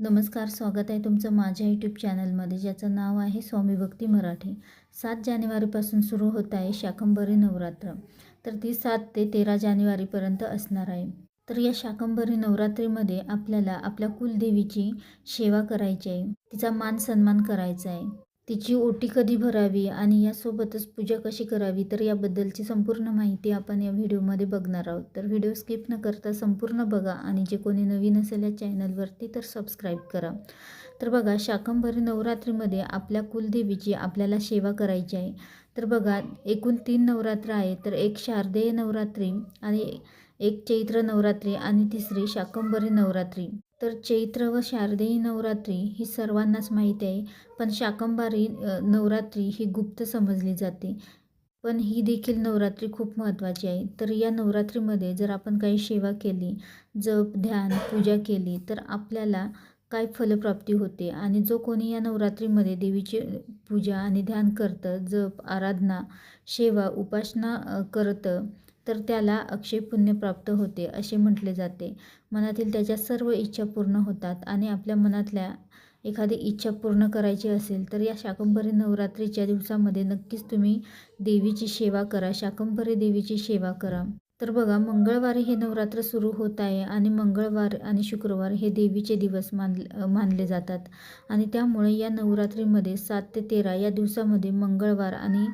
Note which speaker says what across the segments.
Speaker 1: नमस्कार स्वागत आहे तुमचं माझ्या यूट्यूब चॅनलमध्ये ज्याचं नाव आहे स्वामी भक्ती मराठी. सात जानेवारीपासून सुरू होत आहे शाकंभरी नवरात्र. तर ती सात ते तेरा जानेवारीपर्यंत असणार आहे. तर या शाकंभरी नवरात्रीमध्ये आपल्याला आपल्या कुलदेवीची सेवा करायची आहे. तिचा मान सन्मान करायचा आहे. तिची ओटी कधी भरावी आणि यासोबतच पूजा कशी करावी तर याबद्दलची संपूर्ण माहिती आपण या व्हिडिओमध्ये बघणार आहोत. तर व्हिडिओ स्किप न करता संपूर्ण बघा आणि जे कोणी नवीन असेल या चॅनलवरती तर सबस्क्राईब करा. तर बघा शाकंभरी नवरात्रीमध्ये आपल्या कुलदेवीची आपल्याला सेवा करायची आहे. तर बघा एकूण तीन नवरात्र आहे तर एक शारदेय नवरात्री आणि एक चैत्र नवरात्री आणि तिसरी शाकंभरी नवरात्री. तर चैत्र व शारदेय नवरात्री ही सर्वांनाच माहीत आहे पण शाकंभारी नवरात्री ही गुप्त समजली जाते. पण ही देखील नवरात्री खूप महत्त्वाची आहे. तर या नवरात्रीमध्ये जर आपण काही सेवा केली जप ध्यान पूजा केली तर आपल्याला काय फलप्राप्ती होते? आणि जो कोणी या नवरात्रीमध्ये देवीची पूजा आणि ध्यान करतं जप आराधना सेवा उपासना करतं तर त्याला अक्षय पुण्य प्राप्त होते असे म्हटले जाते. मनातील त्याच्या सर्व इच्छा पूर्ण होतात आणि आपल्या मनातल्या एखादी इच्छा पूर्ण करायची असेल तर या शाकंभरी नवरात्रीच्या दिवसामध्ये नक्कीच तुम्ही देवीची सेवा करा. शाकंभरी देवीची सेवा करा. तर बघा मंगळवारी हे नवरात्र सुरू होत आहे आणि मंगळवार आणि शुक्रवार हे देवीचे दिवस मान मानले जातात. आणि त्यामुळे या नवरात्रीमध्ये सात ते तेरा या दिवसामध्ये मंगळवार आणि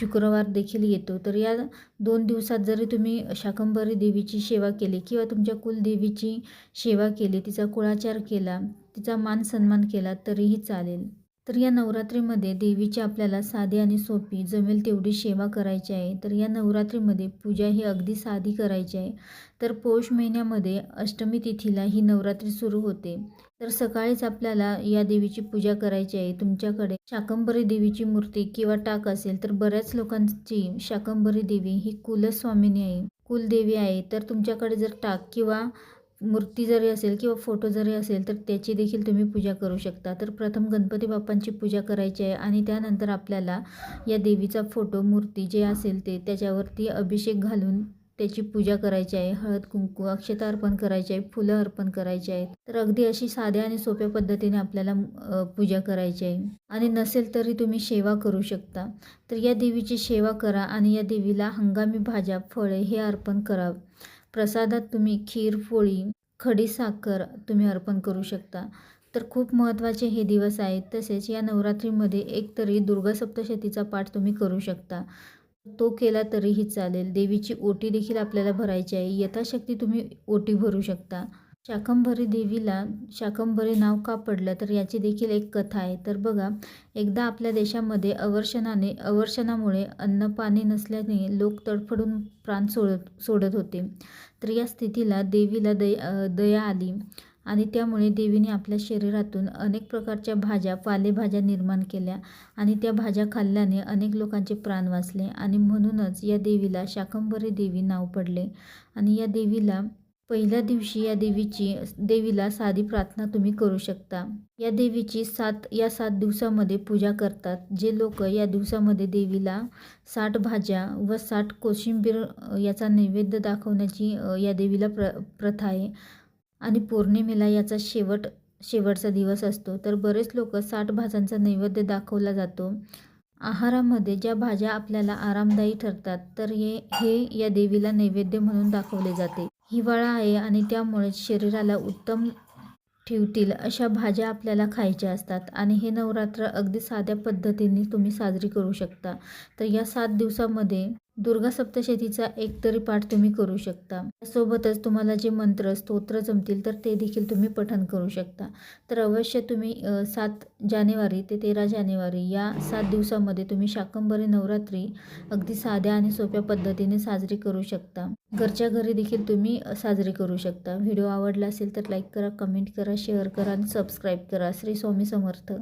Speaker 1: शुक्रवार देखील येतो. तर या दोन दिवसात जरी तुम्ही शाकंभरी देवीची सेवा केली किंवा तुमच्या कुलदेवीची सेवा केली तिचा कुळाचार केला तिचा मान सन्मान केला तरीही चालेल. तर या नवरात्रीमध्ये देवीची आपल्याला साधी आणि सोपी जमेल तेवढी सेवा करायची आहे. तर या नवरात्रीमध्ये पूजा ही अगदी साधी करायची आहे. तर पौष महिन्यामध्ये अष्टमी तिथीला ही नवरात्री सुरू होते. तर सकाळीच आपल्याला या देवीची पूजा करायची आहे. तुमच्याकडे शाकंभरी देवीची मूर्ती किंवा टाक असेल तर बऱ्याच लोकांची शाकंभरी देवी ही कुलस्वामिनी आहे. कुलदेवी आहे. तर तुमच्याकडे जर टाक किंवा मूर्ती जरी असेल किंवा फोटो जरी असेल तर त्याची देखील तुम्ही पूजा करू शकता. तर प्रथम गणपती बाप्पांची पूजा करायची आहे आणि त्यानंतर आपल्याला या देवीचा फोटो मूर्ती जे असेल ते त्याच्यावरती अभिषेक घालून त्याची पूजा करायची आहे. हळद कुंकू अक्षता अर्पण करायची आहे फुलं अर्पण करायची आहेत. तर अगदी अशी साध्या आणि सोप्या पद्धतीने आपल्याला पूजा करायची आहे. आणि नसेल तरी तुम्ही सेवा करू शकता. तर या देवीची सेवा करा आणि या देवीला हंगामी भाज्या फळे हे अर्पण करा. प्रसादात तुम्ही खीर पोळी खडी साखर तुम्ही अर्पण करू शकता. तर खूप महत्त्वाचे हे दिवस आहेत. तसेच या नवरात्रीमध्ये एकतरी दुर्गा सप्तशतीचा पाठ तुम्ही करू शकता. तो केला तरीही चालेल. देवीची ओटी देखील आपल्याला भरायची आहे. यथाशक्ती तुम्ही ओटी भरू शकता. शाकंभरी देवीला शाकंभरी नाव का पडलं? तर याची देखील एक कथा आहे. तर बघा एकदा आपल्या देशामध्ये अवर्षणाने अवर्षणामुळे अन्न पाणी नसल्याने लोक तडफडून प्राण सोडत सोडत होते. तर या स्थितीला देवीला दया दया आली आणि त्यामुळे देवीने आपल्या शरीरातून अनेक प्रकारच्या भाज्या पालेभाज्या निर्माण केल्या आणि त्या भाज्या खाल्ल्याने अनेक लोकांचे प्राण वाचले आणि म्हणूनच या देवीला शाकंभरी देवी नाव पडले आणि या देवीला पहिल्या दिवशी या देवीची देवीला साधी प्रार्थना तुम्ही करू शकता. या देवीची सात या सात दिवसामध्ये पूजा करतात. जे लोक या दिवसामध्ये देवीला साठ भाज्या व साठ कोशिंबीर याचा नैवेद्य दाखवण्याची या देवीला प्र प्रथा आहे. आणि पौर्णिमेला याचा शेवट शेवटचा दिवस असतो. तर बरेच लोक साठ भाज्यांचा नैवेद्य दाखवला जातो. आहारामध्ये ज्या भाज्या आपल्याला आरामदायी ठरतात तर हे हे या देवीला नैवेद्य म्हणून दाखवले जाते. हिवाळा आहे आणि त्यामुळे शरीराला उत्तम ठेवतील अशा भाज्या आपल्याला खायच्या असतात. आणि हे नवरात्र अगदी साध्या पद्धतीने तुम्ही साजरी करू शकता. तर या सात दिवसामध्ये दुर्गा सप्तशतीचा एक तरी पाठ तुम्ही करू शकता. सोबतच तुम्हाला जे मंत्र स्तोत्र जमतील तर ते देखील तुम्ही पठण करू शकता. तर अवश्य तुम्ही सात जानेवारी ते तेरा जानेवारी या सात दिवसामध्ये तुम्ही शाकंभरी नवरात्री अगदी साध्या आणि सोप्या पद्धतीने साजरी करू शकता. घरच्या घरी देखील तुम्ही साजरी करू शकता. व्हिडिओ आवडला असेल तर लाईक करा कमेंट करा शेअर करा आणि सबस्क्राईब करा. श्री स्वामी समर्थ.